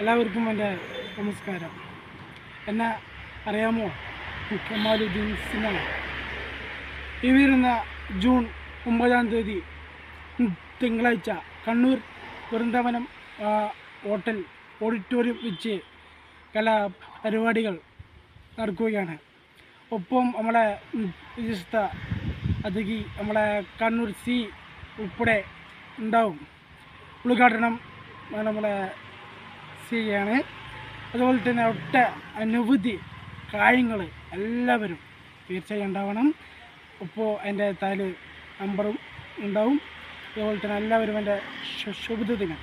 എല്ലാവർക്കും എന്റെ നമസ്കാരം. എന്നെ അറിയാമോ? കമാലുദ്ദീൻ സിനാണ് ഈ വരുന്ന ജൂൺ ഒമ്പതാം തീയതി തിങ്കളാഴ്ച കണ്ണൂർ വൃന്ദാവനം ഹോട്ടൽ ഓഡിറ്റോറിയം വെച്ച് കലാപരിപാടികൾ നടക്കുകയാണ്. ഒപ്പം നമ്മളെ വിശ്വസ്ത അതിഥി നമ്മളെ കണ്ണൂർ സി ഉൾപ്പെടെ ഉണ്ടാവും. ഉദ്ഘാടനം ആ, നമ്മളെ ചെയ്യുകയാണ്. അതുപോലെ തന്നെ ഒട്ട അനവധി കാര്യങ്ങൾ എല്ലാവരും തീർച്ചയായും ഉണ്ടാവണം. ഇപ്പോൾ എന്റെ തല നമ്പറും ഉണ്ടാവും. അതുപോലെ തന്നെ എല്ലാവരും എന്റെ ശുഭദിനം